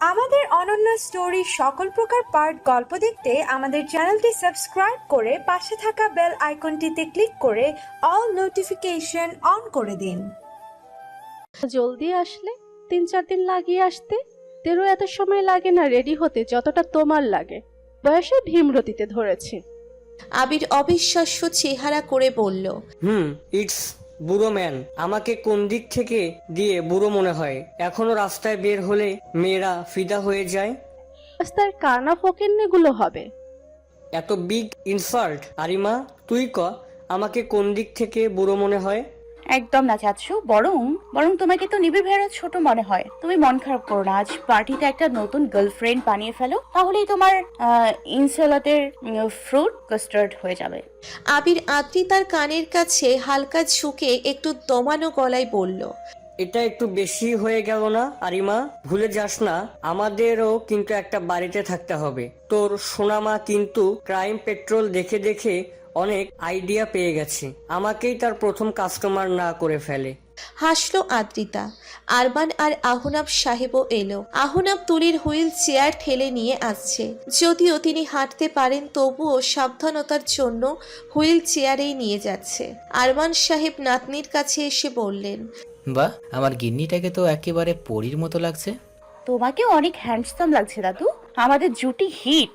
আমাদের অনন্য স্টোরি সকল প্রকার পার্ট গল্প দেখতে আমাদের চ্যানেলটি সাবস্ক্রাইব করে পাশে থাকা বেল আইকনটিতে ক্লিক করে অল নোটিফিকেশন অন করে দিন। জলদি আসলে তিন চার দিন লাগিয়ে আসতে তেরো এত সময় লাগে না রেডি হতে যতটা তোমার লাগে। বয়সে ভীমরতিতে ধরেছি। আবির অবিশ্বাস্য চেহারা করে বলল হুম ইটস বুড়ো ম্যান আমাকে কোন দিক থেকে দিয়ে বুড়ো মনে হয়? এখনও রাস্তায় বের হলে মেয়েরা ফিদা হয়ে যায়? রাস্তার কানা ফকেন্নেগুলো হবে। এত বিগ ইনসাল্ট আরিমা তুই ক আমাকে কোন দিক থেকে বুড়ো মনে হয়? একদম না চাচ্ছু বরং বরং তোমাকে তো নিবিড় ভাইয়ের ছোট মনে হয়। তুমি মন খারাপ করো না আজ পার্টিতে একটা নতুন গার্লফ্রেন্ড বানিয়ে ফেলো তাহলেই তোমার ইনসালাতের ফ্রুট কাস্টার্ড হয়ে যাবে। আবির আদ্রিতার কানের কাছে হালকা ঝুঁকে একটু দমানো গলায় বলল এটা একটু বেশি হয়ে গেল না আরিমা? ভুলে যাস না আমাদেরও কিন্তু একটা বাড়িতে থাকতে হবে। তোর সোনামা কিন্তু ক্রাইম পেট্রোল দেখে দেখে অনেক আইডিয়া পেয়ে গেছে। আমাকেই তার প্রথম কাস্টমার না করে ফেলে। হাসলো আদ্রিতা। আরবান আর আহুনাব সাহেবও এলো। আহুনাব তুলির হুইল চেয়ার ঠেলে নিয়ে আসছে। যদিও তিনি হাঁটতে পারেন তবুও সাবধানতার জন্য হুইল চেয়ারেই নিয়ে যাচ্ছে। আরমান সাহেব নাতনির কাছে এসে বললেন বাহ আমার গিন্নিটাকে তো একেবারে পরীর মতো লাগছে। তোমাকে অনেক হ্যান্ডসাম লাগছে দাদু। আমাদের জুটি হিট।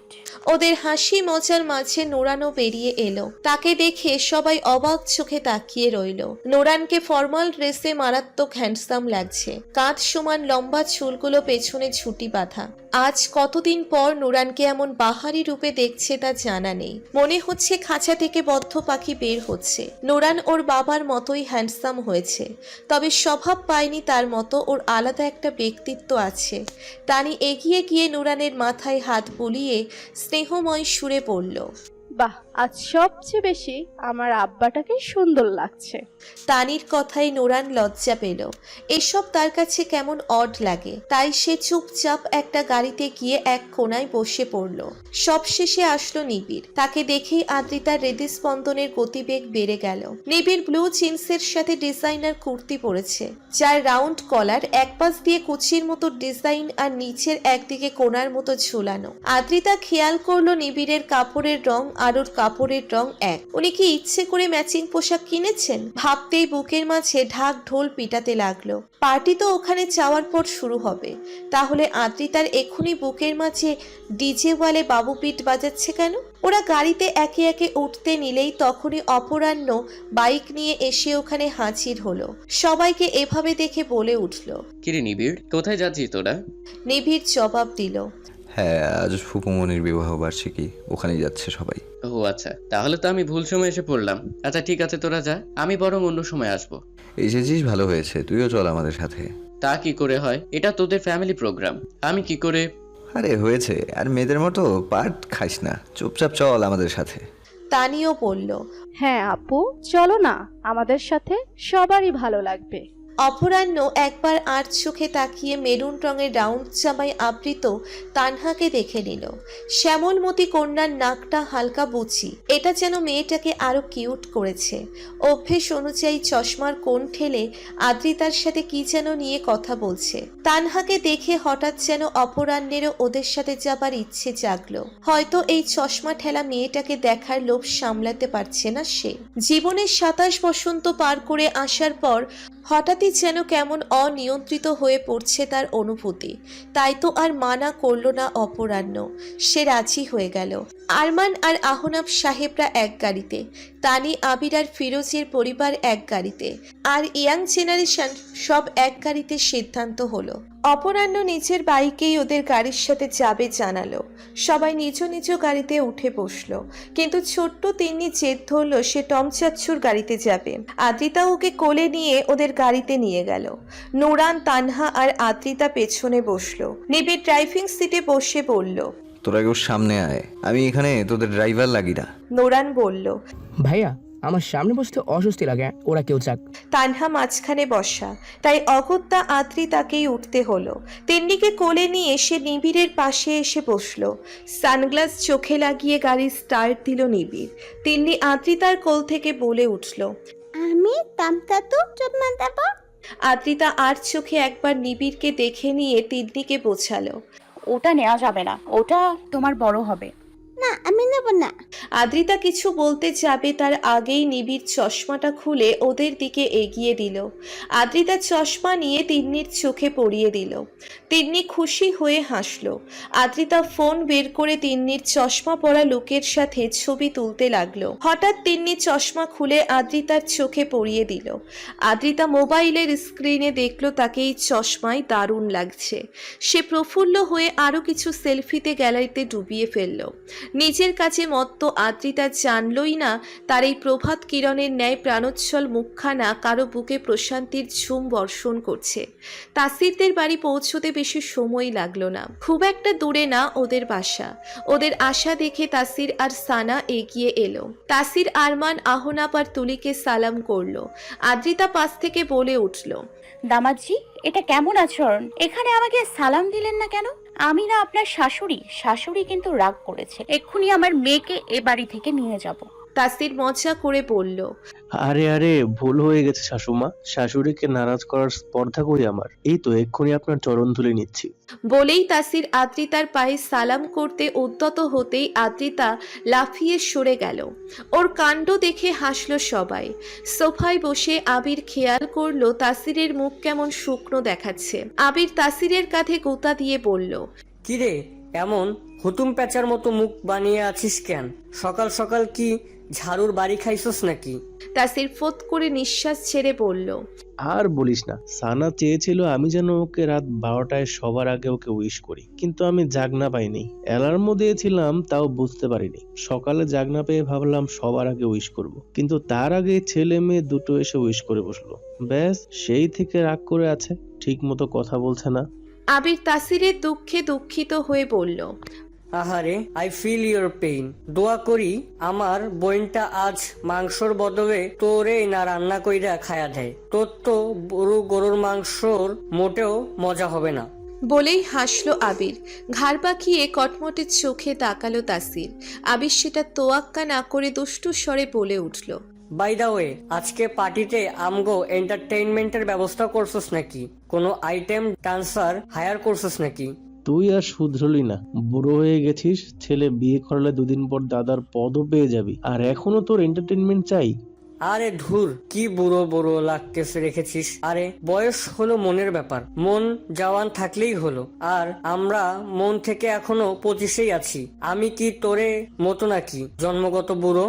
ওদের হাসি মজার মাঝে নোরানও বেরিয়ে এলো। তাকে দেখে সবাই অবাক চোখে তাকিয়ে রইল। নোরানকে ফর্মাল ড্রেসে মারাত্মক হ্যান্ডসাম লাগছে। কাঁধ সমান লম্বা চুলগুলো পেছনে ছুটি বাঁধা। আজ কতদিন পর নোরানকে এমন বাহারি রূপে দেখছে তা জানা নেই। মনে হচ্ছে খাঁচা থেকে বদ্ধ পাখি বের হচ্ছে। নোরান ওর বাবার মতোই হ্যান্ডসাম হয়েছে। তবে স্বভাব পায়নি তার মতো, ওর আলাদা একটা ব্যক্তিত্ব আছে। তানি এগিয়ে গিয়ে নুরানের মাথায় হাত বুলিয়ে স্নেহময় সুরে পড়ল বাহ আজ সবচেয়ে বেশি আমার আব্বাটাকে সুন্দর লাগছে। তানির কথায় নোরান লজ্জা পেল। এসব তার কাছে কেমন অড লাগে। তাই সে চুপচাপ একটা গাড়িতে গিয়ে এক কোনায় বসে পড়ল। সবশেষে আসলো নিবিড়। তাকে দেখেই আদ্রিতার হৃদস্পন্দনের গতিবেগ বেড়ে গেল। নিবিড় ব্লু জিন্সের সাথে ডিজাইনার কুর্তি পরেছে, যার রাউন্ড কলার এক পাশ দিয়ে কুচির মতো ডিজাইন আর নিচের একদিকে কোনার মতো ঝোলানো। আদ্রিতা খেয়াল করল নিবিড়ের কাপড়ের রং আর ওর কাপড়ের রং এক। উনি কি ইচ্ছে করে ম্যাচিং পোশাক কিনেছেন? ভাবতেই বুকের মাঝে ঢাক ঢোল পিটাতে লাগল। পার্টি তো ওখানে যাওয়ার পর শুরু হবে। তাহলে আদ্রিতার এখুনি বুকের মাঝে ডিজে ওয়ালে বাবু পিট বাজাচ্ছে কেন? ওরা গাড়িতে একে একে উঠতে নিলেই তখনই অপরাহ্ন বাইক নিয়ে এসে ওখানে হাজির হলো। সবাইকে এভাবে দেখে বলে উঠল কিরে নিবিড় কোথায় যাচ্ছিস তোরা? নিবিড় জবাব দিল হ্যাঁ আজ ফুপুমনির বিবাহ বার্ষিকী ওখানেই যাচ্ছে সবাই। ও আচ্ছা তাহলে তো আমি ভুল সময় এসে পড়লাম। আচ্ছা ঠিক আছে তোরা যা আমি বরং অন্য সময় আসব। এসেছিস? ভালো হয়েছে তুইও চল আমাদের সাথে। তা কি করে হয়? এটা তোদের ফ্যামিলি প্রোগ্রাম আমি কি করে? আরে হয়েছে। আর মেয়েদের মতো পাট খাইস না। চুপচাপ চল আমাদের সাথে। তানিও বলল হ্যাঁ আপু চলো না। আমাদের সাথে সবারই ভালো লাগবে। অপরাহ্ন একবার আর চোখে তাকিয়ে মেরুন রঙের রাউন্ড জামায় আবৃত তানহাকে দেখে নিল। শ্যামলমতি কন্যার নাকটা হালকা বুচি এটা যেন মেয়েটাকে আরও কিউট করেছে। অভ্যেস অনুযায়ী চশমার কোণ ঠেলে আদ্রিতার সাথে কি যেন নিয়ে কথা বলছে। তানহাকে দেখে হঠাৎ যেন অপরাহ্নেরও ওদের সাথে যাবার ইচ্ছে জাগলো। হয়তো এই চশমা ঠেলা মেয়েটাকে দেখার লোভ সামলাতে পারছে না সে। জীবনের সাতাশ বসন্ত পার করে আসার পর হঠাৎই যেন কেমন অনিয়ন্ত্রিত হয়ে পড়ছে তার অনুভূতি। তাই তো আর মানা করল না অপরাহ্ন। সে রাজি হয়ে গেল। আরমান আর আহনাব সাহেবরা এক গাড়িতে, তানি, আবির আর ফিরোজের পরিবার এক গাড়িতে আর ইয়াং জেনারেশন সব এক গাড়িতে সিদ্ধান্ত হলো। অপরাহ্ন নিজের বাইকেই ওদের গাড়ির সাথে যাবে জানালো। সবাই নিজ নিজ গাড়িতে উঠে বসল। কিন্তু ছোট্ট তিন্নি জেদ ধরলো সে টম চাচ্ছুর গাড়িতে যাবে। আদ্রিতা ওকে কোলে নিয়ে ওদের গাড়িতে নিয়ে গেল। নোরান, তানহা আর আদ্রিতা পেছনে বসল। নিবিড় ড্রাইভিং সিটে বসে বলল তোরা কেউ সামনে আয়। আমি এখানে তোদের ড্রাইভার লাগি না। নোরান বলল ভাইয়া আমার সামনে বসতে অস্বস্তি লাগে ওরা কেউ যাক। তানহা মাঝখানে বসা তাই অগত্যা আদ্রিতাকেই উঠতে হলো। তিন্নিকে কোলে নিয়ে সে নিবিড়ের পাশে এসে বসল। সানগ্লাস চোখে লাগিয়ে গাড়ি স্টার্ট দিল নিবিড়। তিন্নি আদ্রিতার কোল থেকে বলে উঠল আমি চুম্মা দেব আদ্রিতা আর চোখে একবার নিবিড়কে দেখে নিয়ে তিন্নিকে বোঝালো ওটা নেওয়া যাবে না ওটা তোমার বড় হবে। না আমি নেব না। আদ্রিতা কিছু বলতে যাবে তার আগেই নিবিড় চশমাটা খুলে ওদের দিকে এগিয়ে দিল। আদ্রিতা চশমা নিয়ে তিন্নির চোখে পরিয়ে দিল। তিন্নি খুশি হয়ে হাসলো। আদ্রিতা ফোন বের করে তিন্নির চশমা পরা লোকের সাথে ছবি তুলতে লাগল। হঠাৎ তিন্নি চশমা খুলে আদ্রিতার চোখে পরিয়ে দিল। আদ্রিতা মোবাইলের স্ক্রিনে দেখল তাকে এই চশমায় দারুণ লাগছে। সে প্রফুল্ল হয়ে আরও কিছু সেলফিতে গ্যালারিতে ডুবিয়ে ফেলল। নিজের কাছে মত্ত আদ্রিতা জানলই না তার এই প্রভাত কিরণের ন্যায় প্রাণোচ্ছল মুখখানা কারও বুকে প্রশান্তির ঝুম বর্ষণ করছে। তাসিরদের বাড়ি পৌঁছতে বেশি সময় লাগল না। খুব একটা দূরে না ওদের বাসা। ওদের আশা দেখে তাসির আর সানা এগিয়ে এলো। তাসির আরমান আহনাপ আর তুলিকে সালাম করল। আদ্রিতা পাশ থেকে বলে উঠল দামাজি এটা কেমন আচরণ? এখানে আমাকে সালাম দিলেন না কেন? আমি না আপনার শাশুড়ি শাশুড়ি কিন্তু রাগ করেছে। এক্ষুনি আমার মেয়েকে এ বাড়ি থেকে নিয়ে যাব। তাসির মজা করে বলল আরে আরে ভুল হয়ে গেছে শাশুমা। শাশুড়িকে নারাজ করার স্পর্ধা করি আমার। এই তো এক্ষুনি আপনার চরণ তুলে নিচ্ছি। বলেই তাসির আদ্রিতার পায়ে সালাম করতে উদ্যত হতেই আদ্রিতা লাফিয়ে সরে গেল। ওর কাণ্ড দেখে হাসলো সবাই। সোফায় বসে আবির খেয়াল করল তাসিরের মুখ কেমন শুকনো দেখাচ্ছে। আবির তাসিরের কাঁধে গোতা দিয়ে বলল কিরে এমন হুতুম প্যাচার মতো মুখ বানিয়ে আছিস কেন? সকাল সকাল কি ঝাড়ুর বাড়ি খাইছস নাকি? তাসির ফোত করে নিঃশ্বাস ছেড়ে বলল আর বলিস না সানা চেয়েছিল আমি যেন ওকে রাত বারোটায় সবার আগে ওকে উইশ করি কিন্তু আমি জাগনা পাইনি। অ্যালার্মও দিয়েছিলাম তাও বুঝতে পারিনি। সকালে জাগনা পেয়ে ভাবলাম সবার আগে উইশ করব। কিন্তু তার আগে ছেলে মেয়ে দুটো এসে উইশ করে বসল। ব্যাস সেই থেকে রাগ করে আছে ঠিক মতো কথা বলছে না। আবির তাসিরের দুঃখে দুঃখিত হয়ে বলল আহারে আই ফিল ইউর পেইন দোয়া করি আমার বোনটা আজ মাংসর বদলে তোরে না রান্না কইরা খায়া দেয়। তোর তো গরু গরুর মাংসর মোটেও মজা হবে না। বলেই হাসলো আবির। ঘাড় পাকিয়ে কটমটে চোখে তাকালো তাসির। আবির সেটা তোয়াক্কা না করে দুষ্টু স্বরে বলে উঠল বাই দা ওয়ে আজকে পার্টিতে আমগো এন্টারটেইনমেন্টের ব্যবস্থা করছস নাকি? কোনো আইটেম ডান্সার হায়ার করছস নাকি? তুই আর শুধরলি না। বুড়ো হয়ে গেছিস ছেলে বিয়ে করলে দুদিন পর দাদার পদও পেয়ে যাবি। আর এখনও তোর এন্টারটেনমেন্ট চাই। আরে ধুর কি বুড়ো বুড়ো লাগতেছে রেখেছিস? আরে বয়স হলো মনের ব্যাপার। মন জওয়ান থাকলেই হলো। আর আমরা মন থেকে এখনও পঁচিশেই আছি। আমি কি তোরে মতো নাকি জন্মগত বুড়ো?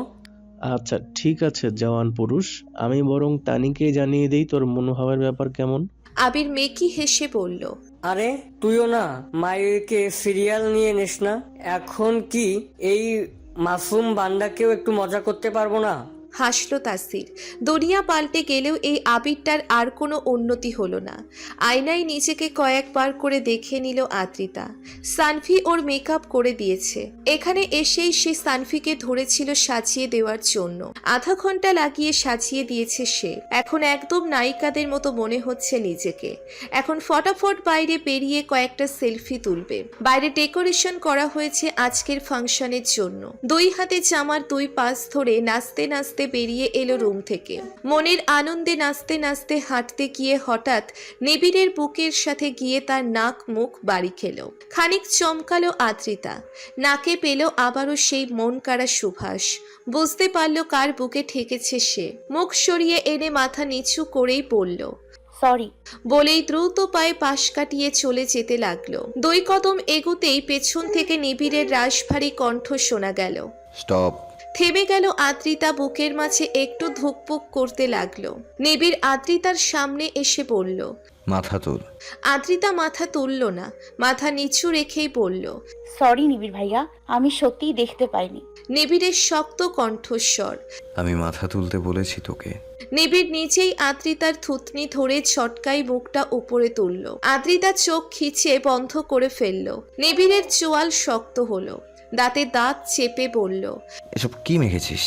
আচ্ছা ঠিক আছে জওয়ান পুরুষ। আমি বরং তানিকে জানিয়ে দেই তোর মনোভাবের ব্যাপার কেমন। আবির মেকি হেসে বলল আরে, তুইও না। মায়েরকে সিরিয়াল নিয়ে নিস না। এখন কি এই মাসুম বান্দাকেও একটু মজা করতে পারব না? হাসলো তাসির। দুনিয়া পাল্টে গেলেও এই আবিরটার আর কোনো উন্নতি হলো না। আয়নায় নিজেকে কয়েকবার করে দেখে নিল আদ্রিতা। সানফি ওর মেকআপ করে দিয়েছে। এখানে এসেই সে সানফিকে ধরেছিল সাজিয়ে দেওয়ার জন্য। আধা ঘণ্টা লাগিয়ে সাজিয়ে দিয়েছে সে। এখন একদম নায়িকাদের মতো মনে হচ্ছে নিজেকে। এখন ফটাফট বাইরে বেরিয়ে কয়েকটা সেলফি তুলবে। বাইরে ডেকোরেশন করা হয়েছে আজকের ফাংশনের জন্য। দুই হাতে জামার দুই পাশ ধরে নাচতে নাচতে বেরিয়ে এলো রুম থেকে। মনের আনন্দে নাচতে নাচতে হাঁটতে গিয়ে হঠাৎ নিবিড়ের বুকের সাথে গিয়ে তার নাক মুখ বাড়ি খেলো। খানিক চমকালো আদ্রিতা। নাকে পেল আবারও সেই মন কাড়া সুভাষ। বুঝতে পারল কার বুকে ঠেকেছে সে। মুখ সরিয়ে এনে মাথা নিচু করেই পড়ল সরি। বলেই দ্রুত পায়ে পাশ কাটিয়ে চলে যেতে লাগল। দুই কদম এগুতেই পেছন থেকে নিবিড়ের রাশভারী কণ্ঠ শোনা গেল স্টপ। থেমে গেল আদ্রিতা বুকের মাঝে একটু ধুকপুক করতে লাগল। নিবিড় আদ্রিতার সামনে এসে বলল মাথা তোল। আদ্রিতা মাথা তুলল না মাথা নিচু রেখেই বলল সরি নিবিড় ভাইয়া আমি সত্যিই দেখতে পাইনি। নিবিড়ের শক্ত কণ্ঠস্বর। আমি মাথা তুলতে বলেছি তোকে। নিবিড় নিজেই আদ্রিতার থুতনি ধরে ছটকাই মুখটা উপরে তুলল। আদ্রিতা চোখ খিচে বন্ধ করে ফেলল। নিবিড়ের চোয়াল শক্ত হলো। দাঁতে দাঁত চেপে বলল এসব কি মেখেছিস?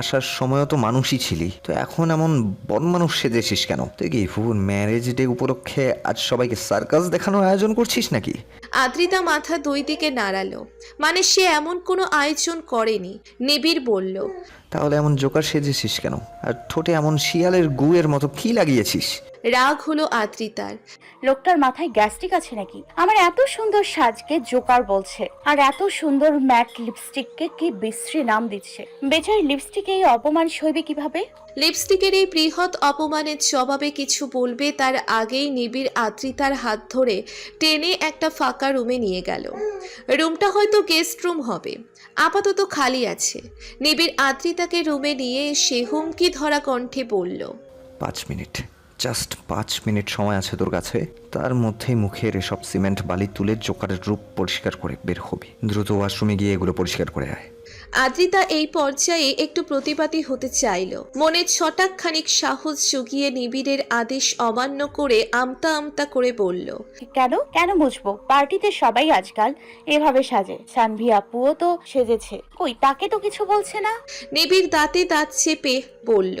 আসার সময়ও তো মানুষই ছিলি। তো এখন এমন বন মানুষ সেজেছিস কেন? তুই কি ফুপুর ম্যারেজ ডে উপলক্ষে আজ সবাইকে সার্কাস দেখানোর আয়োজন করছিস নাকি? আদ্রিতা মাথা দুই দিকে নাড়ালো। মানে সে এমন কোনো আয়োজন করেনি। নিবিড় বলল তাহলে এমন জোকার সেজেছিস কেন? আর ঠোঁটে এমন শিয়ালের গুয়ের মতো কি লাগিয়েছিস? রাগ হলো আদ্রিতার। লোকটার মাথায় গ্যাস্ট্রিক আছে নাকি? আমার এত সুন্দর সাজকে জোকার বলছে আর এত সুন্দর ম্যাট লিপস্টিককে কি বিশ্রী নাম দিচ্ছে। বেচার লিপস্টিকে এই অপমান সইবে কীভাবে? লিপস্টিকের এই বৃহৎ অপমানের জবাবে কিছু বলবে তার আগেই নিবিড় আদ্রিতার হাত ধরে টেনে একটা ফাঁকা রুমে নিয়ে গেল। রুমটা হয়তো গেস্ট রুম হবে আপাতত খালি আছে। নিবিড় আদ্রিতাকে রুমে নিয়ে সে হুমকি ধরা কণ্ঠে বলল পাঁচ মিনিট। জাস্ট পাঁচ মিনিট সময় আছে তোর কাছে। তার মধ্যেই মুখের এসব সিমেন্ট বালি তুলে জোকারের রূপ পরিষ্কার করে বের হবি। দ্রুত ওয়াশরুমে গিয়ে এগুলো পরিষ্কার করে আয়। আদ্রিতা এই পর্যায়ে একটু প্রতিবাদী হতে চাইল। মনে ছটাক খানিক সাহস জুগিয়ে নিবিড়ের আদেশ অমান্য করে আমতা আমতা করে বলল কেন? কেন বুঝব? পার্টিতে সবাই আজকাল এভাবে সাজে। সানভি আপুও তো সেজেছে। কই তাকে তো কিছু বলছে না? নিবিড় দাঁতে দাঁত চেপে বলল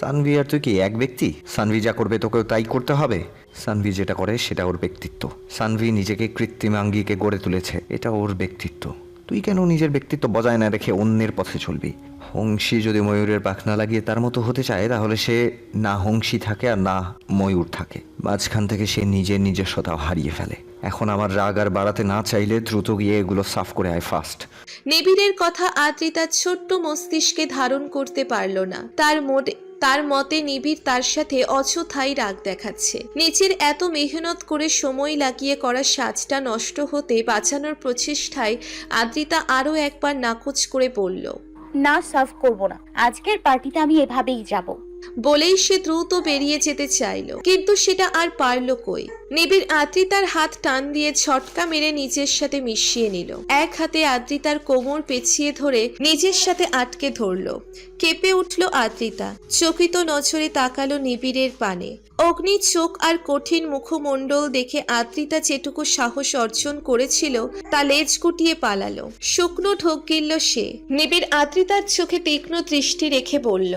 সানভি, আর তুই কি এক ব্যক্তি? সানভি যা করবে তোকেও তাই করতে হবে। সানভি যেটা করে সেটা ওর ব্যক্তিত্ব। সানভি নিজেকে কৃত্রিম আঙ্গিকে গড়ে তুলেছে, এটা ওর ব্যক্তিত্ব। তুই কেন নিজের ব্যক্তিত্ব বজায় না রেখে অন্যের পথে চলবি? হংসী যদি ময়ূরের পাখনা লাগিয়ে তার মতো হতে চায়, তাহলে সে না হংসী থাকে আর না ময়ূর থাকে। মাঝখান থেকে সে নিজের নিজস্বতাও হারিয়ে ফেলে। এখন আমার রাগ আর বাড়াতে না চাইলে দ্রুত গিয়ে এগুলো সাফ করে আয় ফাস্ট নিবিড়ের কথা আদ্রিতার ছোট্ট মস্তিষ্কে ধারণ করতে পারল না। তার মোট তার মতে নিবিড় তার সাথে অযথাই রাগ দেখাচ্ছে। নিচের এত মেহনত করে সময় লাগিয়ে করা সাজটা নষ্ট হতে বাঁচানোর প্রচেষ্টায় আদ্রিতা আরও একবার নাকচ করে বলল, না, সার্ভ করব না। আজকের পার্টিতে আমি এভাবেই যাব। বলেই সে দ্রুত বেরিয়ে যেতে চাইল। কিন্তু সেটা আর পারল কই? নিবিড় আদ্রিতার হাত টান দিয়ে ছটকা মেরে নিজের সাথে মিশিয়ে নিল। এক হাতে আদ্রিতার কোমর পেছিয়ে ধরে নিজের সাথে আটকে ধরল। কেঁপে উঠল আদ্রিতা চকিত নজরে তাকালো নিবিড়ের পানে। অগ্নি, চোখ আর কঠিন মুখমণ্ডল দেখে আদ্রিতা যেটুকু সাহস অর্জন করেছিল, তা লেজ কুটিয়ে পালালো। শুকনো ঢোক গিলল সে। নিবিড় আদ্রিতার চোখে তীক্ষ্ণ দৃষ্টি রেখে বলল,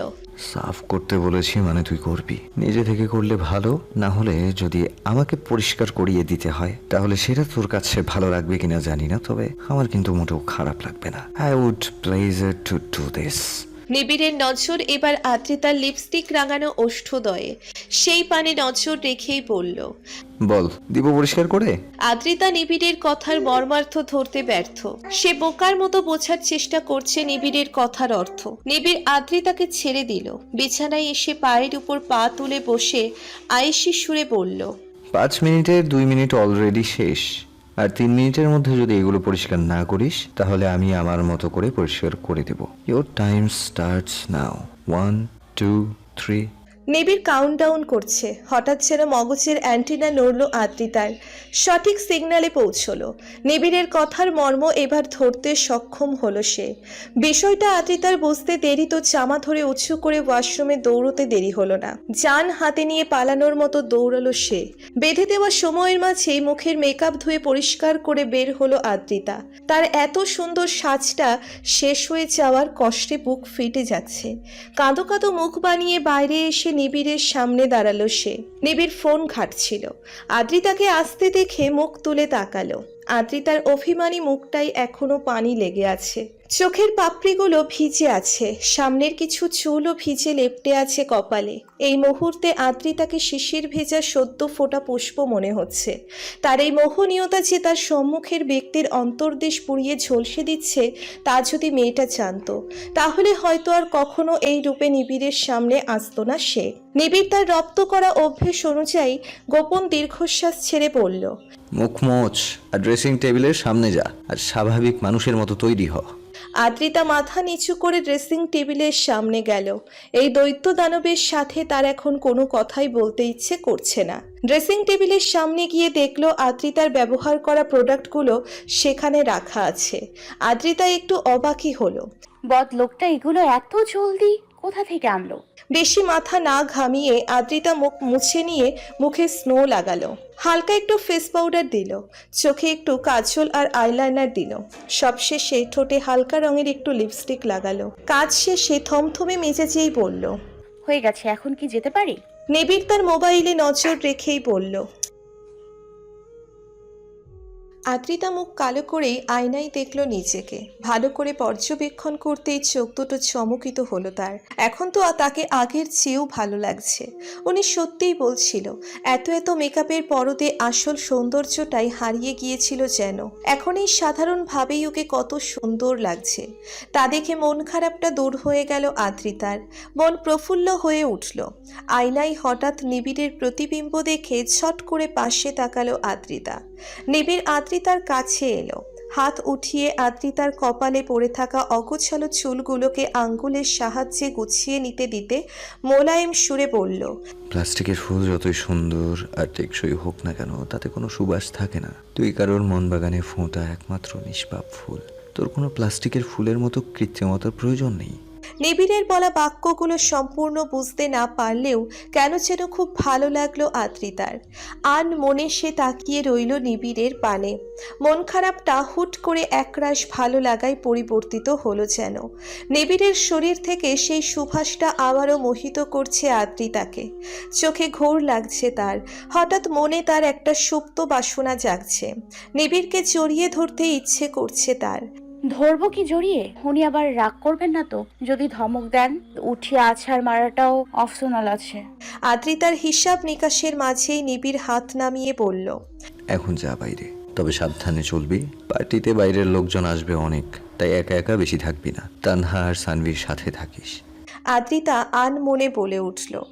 সাফ করতে বলেছি মানে তুই করবি। নিজে থেকে করলে ভালো, না হলে যদি আমাকে পরিষ্কার করিয়ে দিতে হয়, তাহলে সেটা তোর কাছে ভালো লাগবে কিনা জানি না, তবে আমার কিন্তু মোটেও খারাপ লাগবে না। I would pleasure to do this নিবিড়ের নজর এবার আদ্রিতার লিপস্টিক রাঙানো ওষ্ঠদয়ে। সেই পানে নজর রেখেই বলল বল দিব পরিষ্কার করে? আদ্রিতা নিবিড়ের কথার মর্মার্থ ধরতে ব্যর্থ। সে বোকার মতো বোঝার চেষ্টা করছে নিবিড়ের কথার অর্থ। নিবিড় আদ্রিতাকে ছেড়ে দিল। বিছানায় এসে পায়ের উপর পা তুলে বসে আয়েসি সুরে বলল পাঁচ মিনিটের দুই মিনিট অলরেডি শেষ। আর তিন মিনিটের মধ্যে যদি এগুলো পরিষ্কার না করিস, তাহলে আমি আমার মতো করে পরিষ্কার করে দেব। Your time starts now one two three Nibir countdown করছে। হঠাৎ যেন মগজের অ্যান্টিনা নড়ল আদ্রিতার সঠিক সিগন্যালে পৌঁছলো। নিবিড়ের কথার মর্ম এবার ধরতে সক্ষম হলো সে। বিষয়টা আদ্রিতার বুঝতে দেরি তো জামা ধরে উঁচু করে ওয়াশরুমে দৌড়তে দেরি হলো না। যান হাতে নিয়ে পালানোর মতো দৌড়ালো সে। বেঁধে দেওয়া সময়ের মাঝেই মুখের মেকআপ ধুয়ে পরিষ্কার করে বের হলো আদ্রিতা তার এত সুন্দর সাজটা শেষ হয়ে যাওয়ার কষ্টে বুক ফেটে যাচ্ছে। কাঁদো কাঁদো মুখ বানিয়ে বাইরে এসে নিবিড়ের সামনে দাঁড়াল সে। নিবিড় ফোন ঘাটছিল। আদ্রিতাকে আসতে দেখে মুখ তুলে তাকালো। আদ্রিতার অভিমানী মুখটাই এখনও পানি লেগে আছে। চোখের পাপড়িগুলো ভিজে আছে, সামনের কিছু চুলও ভিজে লেপটে আছে কপালে। এই মুহূর্তে আদ্রিতাকে শিশির ভেজা সদ্য ফোটা পুষ্প মনে হচ্ছে। তার এই মোহনীয়তা যে তার সম্মুখের ব্যক্তির অন্তর্দেশ পুড়িয়ে ঝলসে দিচ্ছে, তা যদি মেয়েটা জানতো, তাহলে হয়তো আর কখনো এই রূপে নিবিড়ের সামনে আসতো না সে। নিবিড় তার রপ্ত করা অভ্যেস অনুযায়ী গোপন দীর্ঘশ্বাস ছেড়ে পড়ল মুখ মোচ আর ড্রেসিং টেবিলের সামনে যা, আর স্বাভাবিক মানুষের মতো তৈরি হ। আদ্রিতা মাথা নিচু করে ড্রেসিং টেবিলের সামনে গেল। এই দৈত্য দানবের সাথে তার এখন কোনো কথাই বলতে ইচ্ছে করছে না। ড্রেসিং টেবিলের সামনে গিয়ে দেখল আদ্রিতার ব্যবহার করা প্রোডাক্টগুলো সেখানে রাখা আছে। আদ্রিতা একটু অবাকই হলো। বদ লোকটা এগুলো এত জলদি? কোথা থেকে আনলো? বেশি মাথা না ঘামিয়ে আদ্রিতা মুখ মুছে নিয়ে মুখে স্নো লাগালো। হালকা একটু ফেস পাউডার দিল। চোখে একটু কাজল আর আইলাইনার দিল। সবশেষে ঠোঁটে হালকা রঙের একটু লিপস্টিক লাগালো। কাজ শেষে থমথমে মেজাজেই বলল হয়ে গেছে এখন কি যেতে পারি? নেবির তার মোবাইলে নজর রেখেই বলল আদ্রিতা মুখ কালো করেই আয়নায় দেখল নিজেকে। ভালো করে পর্যবেক্ষণ করতেই চোখ দুটো চমকিত হলো তার। এখন তো তাকে আগের চেয়েও ভালো লাগছে। উনি সত্যিই বলছিল, এত এত মেকআপের পরদে আসল সৌন্দর্যটাই হারিয়ে গিয়েছিল যেন। এখন এই সাধারণভাবেই ওকে কত সুন্দর লাগছে। তা দেখে মন খারাপটা দূর হয়ে গেল আদ্রিতার। মন প্রফুল্ল হয়ে উঠল। আয়নায় হঠাৎ নিবিড়ের প্রতিবিম্ব দেখে ছট করে পাশে তাকালো আদ্রিতা। নিবিড় আদ্রিতার কাছে এলো। হাত উঠিয়ে আদ্রিতার কপালে পড়ে থাকা অগোছালো চুলগুলোকে আঙ্গুলের সাহায্যে গুছিয়ে নিতে দিতে মোলায়েম সুরে বলল, প্লাস্টিকের ফুল যতই সুন্দর আর টেকসই হোক না কেন, তাতে কোনো সুবাস থাকে না। তুই কারোর মন বাগানে ফোঁটা একমাত্র নিষ্পাপ ফুল। তোর কোনো প্লাস্টিকের ফুলের মতো কৃত্রিমতার প্রয়োজন নেই। নিবিড়ের বলা বাক্যগুলো সম্পূর্ণ বুঝতে না পারলেও কেন যেন খুব ভালো লাগল আদ্রিতার। আন মনে সে তাকিয়ে রইল নিবিড়ের পানে। মন খারাপটা হুট করে একরাশ ভালো লাগায় পরিবর্তিত হলো যেন। নিবিড়ের শরীর থেকে সেই সুভাষটা আবারও মোহিত করছে আদ্রিতাকে। চোখে ঘোর লাগছে তার। হঠাৎ মনে তার একটা সুপ্ত বাসনা জাগছে। নিবিড়কে জড়িয়ে ধরতে ইচ্ছে করছে তার। ধরবো কি জড়িয়ে? উনি আবার রাগ করবেন না তো? যদি ধমক দেন উঠিয়ে আছাড় মারাটাও অপশনাল আছে। আদ্রিতার হিসাব নিকাশের মাঝেই নিবিড় হাত নামিয়ে বলল এখন যা বাইরে তবে সাবধানে চলবি। পার্টিতে বাইরের লোকজন আসবে অনেক তাই একা একা বেশি থাকবি না। তানহা আর সানভির সাথে থাকিস। আদ্রিতা আন মনে বলে উঠল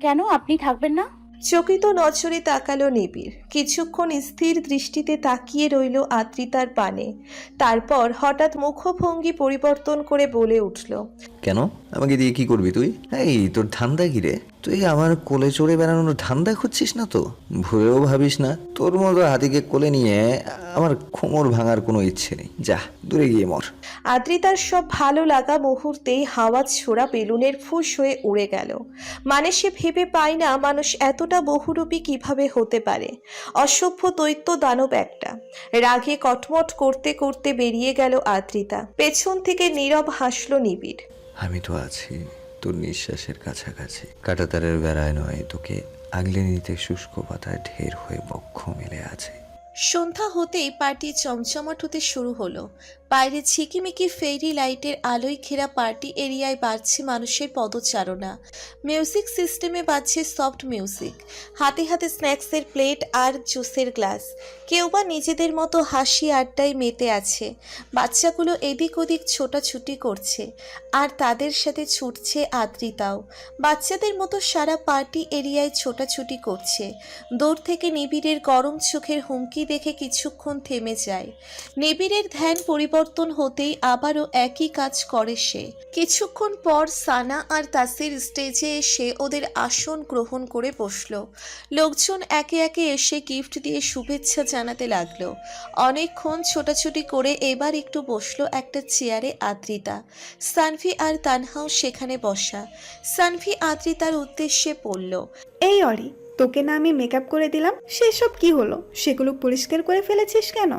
কেন আপনি থাকবেন না? চকিত নজরে তাকালো নিবিড়। কিছুক্ষণ স্থির দৃষ্টিতে তাকিয়ে রইল আদ্রিতার পানে। তারপর হঠাৎ মুখভঙ্গি পরিবর্তন করে বলে উঠল, কেন? আমাকে দিয়ে কি করবি তুই? এই, তোর ধান্দা কি তুই আমার কোলে চড়ে বেড়ানোর ধান্দা খুঁজছিস না তো? ভুলেও ভাবিস না তোর মতো হাতিকে কোলে নিয়ে আমার কোমর ভাঙার কোনো ইচ্ছে নেই। যা দূরে গিয়ে মর। আদ্রিতার সব ভালো লাগা মুহূর্তেই হাওয়া ছোড়া বেলুনের ফুস হয়ে উড়ে গেল। মানে সে ভেবে পায় না মানুষ এতটা বহুরূপী কীভাবে হতে পারে। অসভ্য দৈত্য দানব একটা। রাগে কটমট করতে করতে বেরিয়ে গেল আদ্রিতা। পেছন থেকে নীরব হাসল নিবিড়। আমি তো আছি। তোর নিঃশ্বাসের কাছাকাছি। কাটাতারের বেড়ায় নয়, তোকে আগলে নিতে শুষ্ক পাতায় ঢের হয়ে বক্ষ মেলে আছে। সন্ধ্যা হতেই পার্টি চমচমাট হতে শুরু হলো। বাইরে ঝিকিমিকি ফেরি লাইটের আলোয় ঘেরা পার্টি এরিয়ায় বাড়ছে মানুষের পদচারণা। মিউজিক সিস্টেমে বাজছে সফট মিউজিক। হাতে হাতে স্ন্যাক্সের প্লেট আর জুসের গ্লাস। কেউ বা নিজেদের মতো হাসি আড্ডায় মেতে আছে। বাচ্চাগুলো এদিক ওদিক ছোটাছুটি করছে। আর তাদের সাথে ছুটছে আদ্রিতাও। বাচ্চাদের মতো সারা পার্টি এরিয়ায় ছোটাছুটি করছে। দূর থেকে নিবিড়ের গরম চোখের হুমকি দেখে কিছুক্ষণ থেমে যায়। নিবিড়ের ধ্যান পরিবর্তন হতেই আবারও একই কাজ করে সে। কিছুক্ষণ পর সানা আর তাসির স্টেজে এসে ওদের আসন গ্রহণ করে বসল। লোকজন একে একে এসে গিফট দিয়ে শুভেচ্ছা জানাতে লাগল। অনেকক্ষণ ছোটাছুটি করে এবার একটু বসল একটা চেয়ারে আদ্রিতা। সানভি আর তানহাও সেখানে বসা। সানভি আদ্রিতার উদ্দেশ্যে পড়ল এই অরি তোকে না আমি মেকআপ করে দিলাম, সেসব কি হলো? সেগুলো পরিষ্কার করে ফেলেছিস কেন?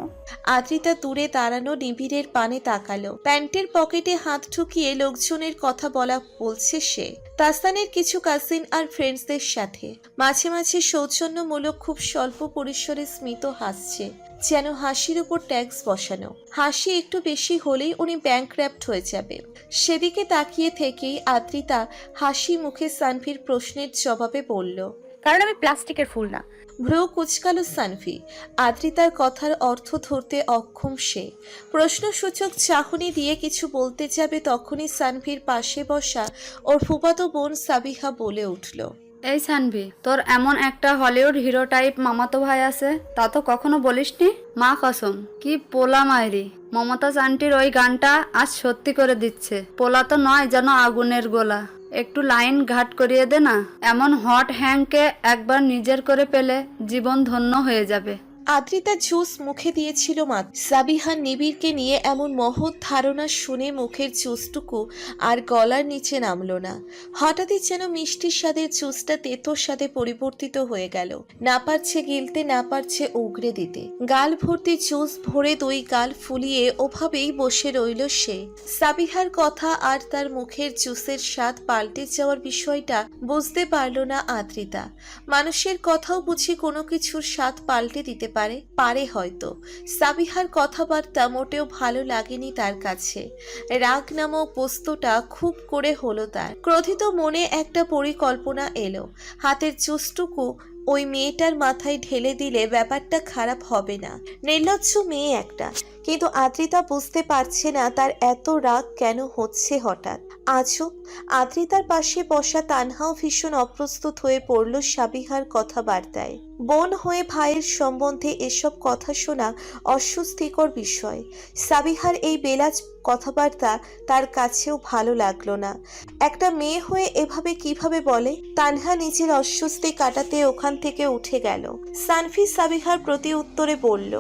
আদ্রিতা দূরে দাঁড়ানো নিবিড়ের পানে তাকালো। প্যান্টের পকেটে হাত ঢুকিয়ে লোকজনের কথা বলা বলছে সে। তাস্তানের কিছু কাজিন আর ফ্রেন্ডসদের সাথে। মাঝে মাঝে সৌজন্যমূলক খুব স্বল্প পরিসরে স্মিত হাসছে, যেন হাসির উপর ট্যাক্স বসানো। হাসি একটু বেশি হলেই উনি ব্যাংক র্যাপ্ট হয়ে যাবে। সেদিকে তাকিয়ে থেকেই আদ্রিতা হাসি মুখে সানভির প্রশ্নের জবাবে বলল কারণ আমি প্লাস্টিকের ফুল না। ভ্রু কুচকালো সানভি আদ্রিতার কথার অর্থ ধরতে অক্ষম সে। প্রশ্নসূচক চাহনি দিয়ে কিছু বলতে যাবে তখনই সানভির পাশে বসা ওর ফুপাতো বোন সাবিহা বলে উঠল এই সানভি তোর এমন একটা হলিউড হিরো টাইপ মামাতো ভাই আছে তা তো কখনো বলিসনি? মা কসম কি পোলা মায়েরি মমতাজ আন্টির ওই গানটা আজ সত্যি করে দিচ্ছে পোলা তো নয় যেন আগুনের গোলা। একটু লাইন ঘাট করিয়ে দে না। এমন হট হ্যাংকে একবার নিজের করে পেলে জীবন ধন্য হয়ে যাবে। আদ্রিতা জুস মুখে দিয়েছিল মাত্র। সাবিহা নিবিড়কে নিয়ে এমন মহৎ ধারণা শুনে মুখের জুসটুকু আর গলার নিচে নামলো না। হঠাৎই যেন মিষ্টির স্বাদের জুসটা তেতোর স্বাদে পরিবর্তিত হয়ে গেল। না পারছে গিলতে, না পারছে উগরে দিতে। গাল ভর্তি জুস ভরে দুই গাল ফুলিয়ে ওভাবেই বসে রইল সে। সাবিহার কথা আর তার মুখের জুসের স্বাদ পাল্টে যাওয়ার বিষয়টা বুঝতে পারল না আদ্রিতা। মানুষের কথাও বুঝি কোনো কিছুর স্বাদ পাল্টে দিতে পারে পারে হয়তো। সাবিহার কথাবার্তা মোটেও ভালো লাগেনি তার কাছে। রাগ নামক বস্তুটা খুব করে হলো তার। ক্রোধিত মনে একটা পরিকল্পনা এলো। হাতের চুষ্টুকু ওই মেয়েটার মাথায় ঢেলে দিলে ব্যাপারটা খারাপ হবে না। নির্লজ্জ মেয়ে একটা। কিন্তু আদ্রিতা বুঝতে পারছে না তার এত রাগ কেন হচ্ছে হঠাৎ। আজও আদ্রিতার পাশে বসা তানহাও ভীষণ অপ্রস্তুত হয়ে পড়ল সাবিহার কথাবার্তায়। বোন হয়ে ভাইয়ের সম্বন্ধে এসব কথা শোনা অস্বস্তিকর বিষয়। সাবিহার এই বেলাজ কথাবার্তা তার কাছেও ভালো লাগল না। একটা মেয়ে হয়ে এভাবে কীভাবে বলে? তানহা নিজের অস্বস্তি কাটাতে ওখান থেকে উঠে গেল। সানফি সাবিহার প্রতি উত্তরে বলল